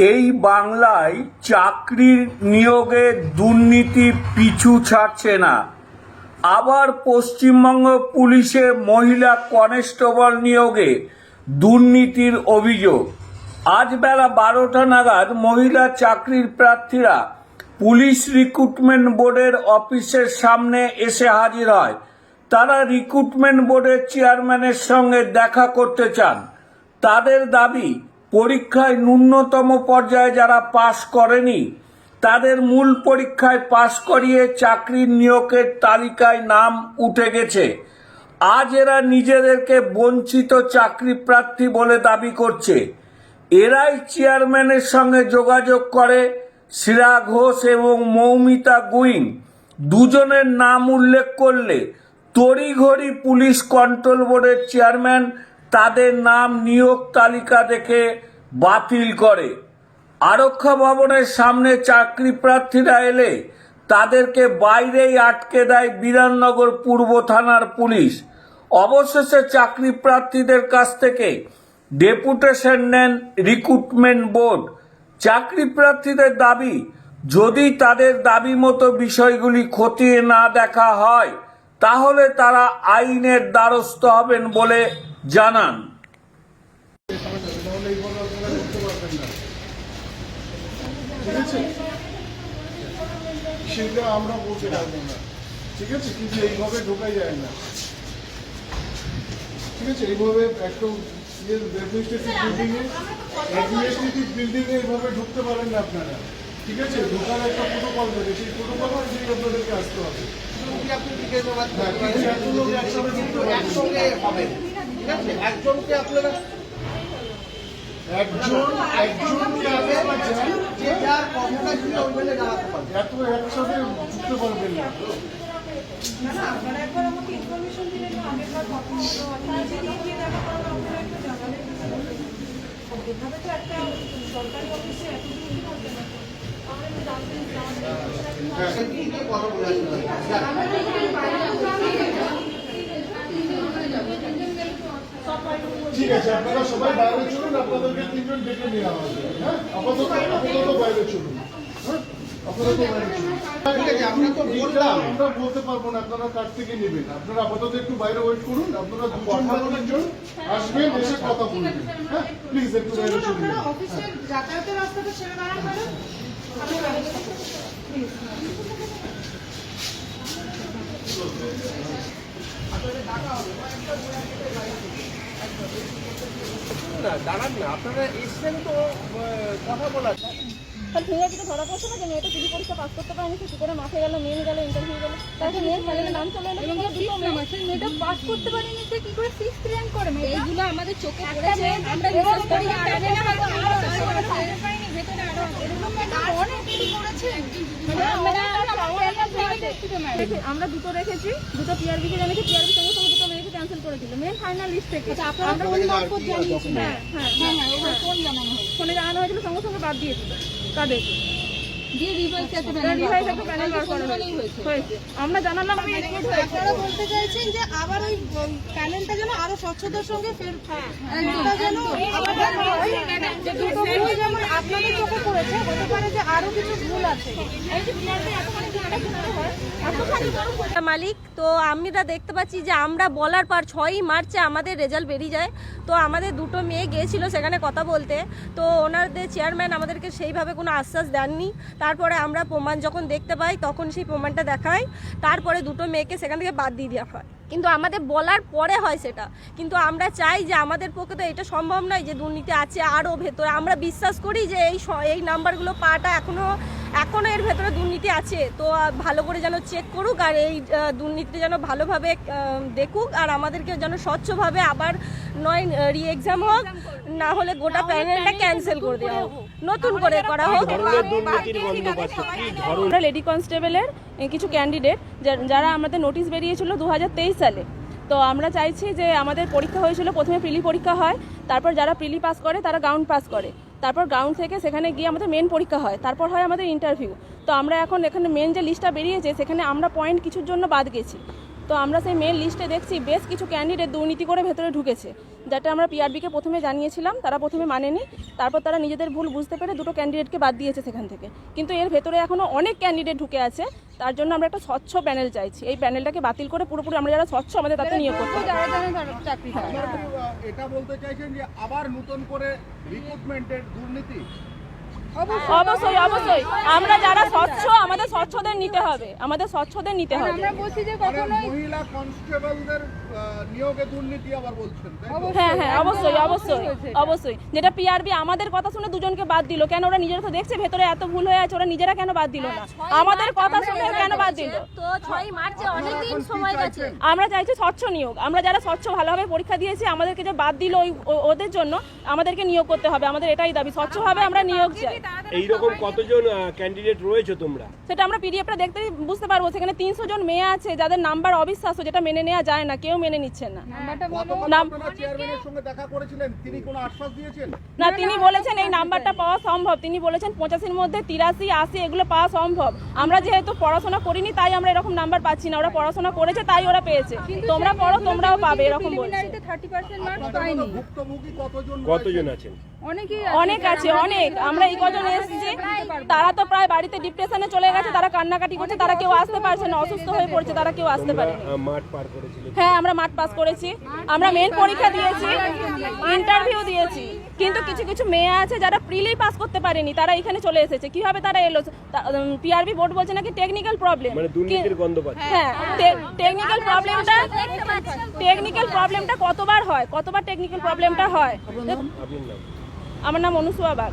এই বাংলায় চাকরির নিয়োগে দুর্নীতি পিছু ছাড়ছে না। আবার পশ্চিমবঙ্গ পুলিশে মহিলা কনস্টেবল নিয়োগে দুর্নীতির অভিযোগ। আজ বেলা বারোটা নাগাদ মহিলা চাকরির প্রার্থীরা পুলিশ রিক্রুটমেন্ট বোর্ডের অফিসের সামনে এসে হাজির হয়। তারা রিক্রুটমেন্ট বোর্ডের চেয়ারম্যানের সঙ্গে দেখা করতে চান। তাদের দাবি পরীক্ষায় ন্যূনতম পর্যায়ে যারা পাশ করেনি, তাদের মূল পরীক্ষায় পাশ করিয়ে চাকরির নিয়োগের তালিকায় নাম উঠে গেছে। আজ এরা নিজেদেরকে বঞ্চিত চাকরি প্রার্থী বলে দাবি করছে। এরাই চেয়ারম্যানের সঙ্গে যোগাযোগ করে শিরা ঘোষ এবং মৌমিতা গুইং দুজনের নাম উল্লেখ করলে তড়িঘড়ি পুলিশ কন্ট্রোল বোর্ডের চেয়ারম্যান তাদের নাম নিয়োগ তালিকা দেখে বাতিল করে। আরক্ষা ভবনের সামনে চাকরি প্রার্থীরা এলে তাদেরকে বাইরেই আটকে দেয় বিরাননগর পূর্ব থানার পুলিশ। অবশেষে চাকরি প্রার্থীদের কাছ থেকে ডেপুটেশন নেন রিক্রুটমেন্ট বোর্ড। চাকরি প্রার্থীদের দাবি, যদি তাদের দাবি মতো বিষয়গুলি খতিয়ে না দেখা হয়, তাহলে তারা আইনের দ্বারস্থ হবেন বলে জানান। সেটা আমরা বলতে পারব না। ঠিক আছে? কিন্তু এইভাবে ঢোকা যায় না। ঠিক আছে? এইভাবে একটা অ্যাডমিনিস্ট্রেটিভ বিল্ডিংয়ে অ্যাডমিনিস্ট্রেটিভ বিল্ডিংয়ে এইভাবে ঢুকতে পারেন না আপনারা। ঠিক আছে? ঢোকার একটা প্রোটোকল থাকে। সেই প্রোটোকল অনুযায়ী আপনাদেরকে আসতে হবে। হ্যাঁ। একসঙ্গে হবেন ঠিক আছে একজনকে আপনারা একজন একজনকে আপনারা চান যে যার কথাটা ছিল দাঁড়াতে এত একসাথে পারবেন না। এভাবে তো একটা সরকারি অফিসে এতদিন করতে আমরা কথা বলে ঠিক আছে আপনারা সবাই বাইরে চলুন আপনাদেরকে তিনজন ডেকে নেওয়া হবে। হ্যাঁ? আপাতত আপাতত বাইরে চলুন। হ্যাঁ? আপাতত বাইরে চলুন। ঠিক আছে আমরা তো বললাম। আমরা বলতে পারব না আপনারা কার থেকে নেবেন? আপনারা আপাতত একটু বাইরে ওয়েট করুন আপনারা দুজন আসবেন এসে কথা বলবেন। হ্যাঁ? প্লিজ একটু বাইরে চলুন। আপনারা অফিসের যাতায়াতের রাস্তাটা ছেড়ে দাঁড়ান না দাঁড়ান না আপনারা এসছেন তো কথা বলার। তাহলে ফিঙ্গার দিকে ধরা পড়ছে না যে মেয়েটা সিডি পরীক্ষা পাস করতে পারেনি সে কি করে মাঠে গেল মেন গেল ইন্টারভিউ গেল? তারপরে মেয়ের ফাইনালে নাম চলে এলো। এবং দুটো মেয়ে মেয়েটা পাস করতে পারেনি সে কি করে সিক্স র্যাঙ্ক করে এইগুলো আমাদের চোখে পড়েছে। আমরা রিসার্চ করি। জানি না হয়তো আরও ভেতরে আরও এরকম একটা অনেক কিছু করেছে। আমরা আমরা দুটো রেখেছি দুটো পিআরবিকে জানিয়েছি পিআরবি সঙ্গে সঙ্গে দুটো মেয়েকে ক্যান্সেল করেছিল মেন ফাইনাল লিস্ট থেকে। আপনারা কোন মারফত জানিয়েছেন হ্যাঁ হ্যাঁ হ্যাঁ হ্যাঁ ওখানে ফোন জানানো হয়েছে ফোনে জানানো হয়েছিল সঙ্গে সঙ্গে বাদ দিয়েছিল তাদের। দিয়ে রিভাইস একটা আমরা জানালাম আমি রিপোর্ট হয়েছে। আপনারা বলতে চাইছেন যে আবার ওই প্যানেলটা যেন আরও স্বচ্ছতার সঙ্গে ফের একদম, এটা যেন একদম। আবার হয়, যে দুটো ভুল যেমন আপনাদের চোখে পড়েছে হতে পারে যে আরও কিছু ভুল আছে। এই যে পিআরবি এতখানি জায়গা কীভাবে হয় এতখানি বড় করে- মালিক তো আমরা দেখতে পাচ্ছি যে আমরা বলার পর ছয়ই মার্চে আমাদের রেজাল্ট বেরিয়ে যায়। তো আমাদের দুটো মেয়ে গিয়েছিল সেখানে কথা বলতে। তো ওনাদের চেয়ারম্যান আমাদেরকে সেইভাবে কোনো আশ্বাস দেননি। তারপরে আমরা প্রমাণ যখন দেখতে পাই, তখন সেই প্রমাণটা দেখাই। তারপরে দুটো মেয়েকে সেখান থেকে বাদ দিয়ে দেওয়া হয়। কিন্তু আমাদের বলার পরে হয় সেটা। কিন্তু আমরা চাই যে আমাদের পক্ষে তো এটা সম্ভব নয় যে দুর্নীতি আছে আরও ভেতরে। আমরা বিশ্বাস করি যে এই এই নাম্বারগুলো পাটা এখনও এখনও এর ভেতরে দুর্নীতি আছে তো ভালো করে যেন চেক করুক আর এই দুর্নীতি যেন ভালোভাবে দেখুক আর আমাদেরকে যেন স্বচ্ছভাবে আবার নয় রি এক্সাম হোক না হলে গোটা প্যানেলটা ক্যান্সেল করে দেওয়া হোক। নতুন করে করা হোক। আমরা লেডি কনস্টেবলের কিছু ক্যান্ডিডেট যারা আমাদের নোটিশ বেরিয়েছিল দু হাজার তেইশ সালে। তো আমরা চাইছি যে আমাদের পরীক্ষা হয়েছিল প্রথমে প্রিলি পরীক্ষা হয় তারপর যারা প্রিলি পাস করে তারা গ্রাউন্ড পাস করে। তারপর গ্রাউন্ড থেকে সেখানে গিয়ে আমাদের মেন পরীক্ষা হয়, তারপর হয় আমাদের ইন্টারভিউ তো আমরা এখন এখানে মেন যে লিস্টটা বেরিয়েছে, সেখানে আমরা পয়েন্ট কিছুর জন্য বাদ গেছি। তো আমরা সেই মেন লিস্টে দেখছি বেশ কিছু ক্যান্ডিডেট দুর্নীতি করে ভেতরে ঢুকেছে যেটা আমরা পিআরবিকে প্রথমে জানিয়েছিলাম, তারা প্রথমে মানেনি, তারপর তারা নিজেদের ভুল বুঝতে পেরে দুটো ক্যান্ডিডেটকে বাদ দিয়েছে সেখান থেকে। কিন্তু এর ভেতরে এখনও অনেক ক্যান্ডিডেট ঢুকে আছে, তার জন্য আমরা একটা স্বচ্ছ প্যানেল চাইছি। এই প্যানেলটাকে বাতিল করে পুরোপুরি আমরা যারা স্বচ্ছ আমাদের তাতে নিয়োগ করতে এটা বলতে চাইছেন যে আবার নতুন করে রিক্রুটমেন্টের দুর্নীতি? অবশ্যই। অবশ্যই আমরা যারা স্বচ্ছ আমাদের স্বচ্ছদের নিতে হবে। আমাদের স্বচ্ছদের নিতে হবে। আমরা বলছি যে কখনোই মহিলা কনস্টেবলদের নিয়োগে দুর্নীতি আবার বলছেন হ্যাঁ হ্যাঁ অবশ্যই অবশ্যই অবশ্যই যেটা পিআরবি আমাদের কথা শুনে দুজনকে বাদ দিল। কেন ওরা নিজেরা তো দেখছে ভেতরে এত ভুল হয়ে আছে ওরা নিজেরা কেন বাদ দিল না? আমাদের কথা শুনে কেন বাদ দিল? তো ছয় মার্চে অনেকদিন সময় গেছে। আমরা চাইছি স্বচ্ছ নিয়োগ। আমরা যারা স্বচ্ছ ভালোভাবে পরীক্ষা দিয়েছি আমাদেরকে যে বাদ দিল ওই ও- ওদের জন্য আমাদেরকে নিয়োগ করতে হবে। আমাদের এটাই দাবি। স্বচ্ছভাবে আমরা নিয়োগ চাই। এইরকম কতজন ক্যান্ডিডেট রয়েছে তোমরা? সেটা আমরা পিডিএফটা দেখতে বুঝতে পারব। সেখানে তিনশো জন মেয়ে আছে যাদের নাম্বার অবিশ্বাস্য যেটা মেনে নেওয়া যায় না। কেউ মেনে নিচ্ছে না। নাম্বারটা বলো। গতকাল নাম- আপনারা চেয়ারম্যানের সঙ্গে দেখা করেছিলেন তিনি কোনো আশ্বাস দিয়েছেন? না তিনি বলেছেন এই নাম্বারটা পাওয়া সম্ভব। তিনি বলেছেন পঁচাশির মধ্যে তিরাশি আশি এগুলো পাওয়া সম্ভব। আমরা যেহেতু পড়াশোনা করিনি তাই আমরা এরকম নাম্বার পাচ্ছি না। ওরা পড়াশোনা করেছে তাই ওরা পেয়েছে। তোমরা পড়ো তোমরাও পাবে এরকম বলছে। কতজন আছেন? অনেক আছে অনেক। আমরা এই কজন এসেছি। তারা তো প্রায় বাড়িতে ডিপ্রেশনে চলে গেছে তারা কান্নাকাটি করছে তারা কেউ আসতে পারছে না অসুস্থ হয়ে পড়ছে তারা কেউ আসতে পার করেছিলে। হ্যাঁ আমরা মাঠ পাস করেছি আমরা মেন পরীক্ষা দিয়েছি ইন্টারভিউ দিয়েছি। কিন্তু কিছু কিছু মেয়ে আছে যারা প্রিলেই পাস করতে পারেনি তারা এখানে চলে এসেছে। কীভাবে তারা এলো? পিআরবি বোর্ড বলছে নাকি টেকনিক্যাল প্রবলেম মানে পাচ্ছে। হ্যাঁ টেকনিক্যাল প্রবলেমটা টেকনিক্যাল প্রবলেমটা কতবার হয়? কতবার টেকনিক্যাল প্রবলেমটা হয়? আমার নাম অনুসুয়া বাগ।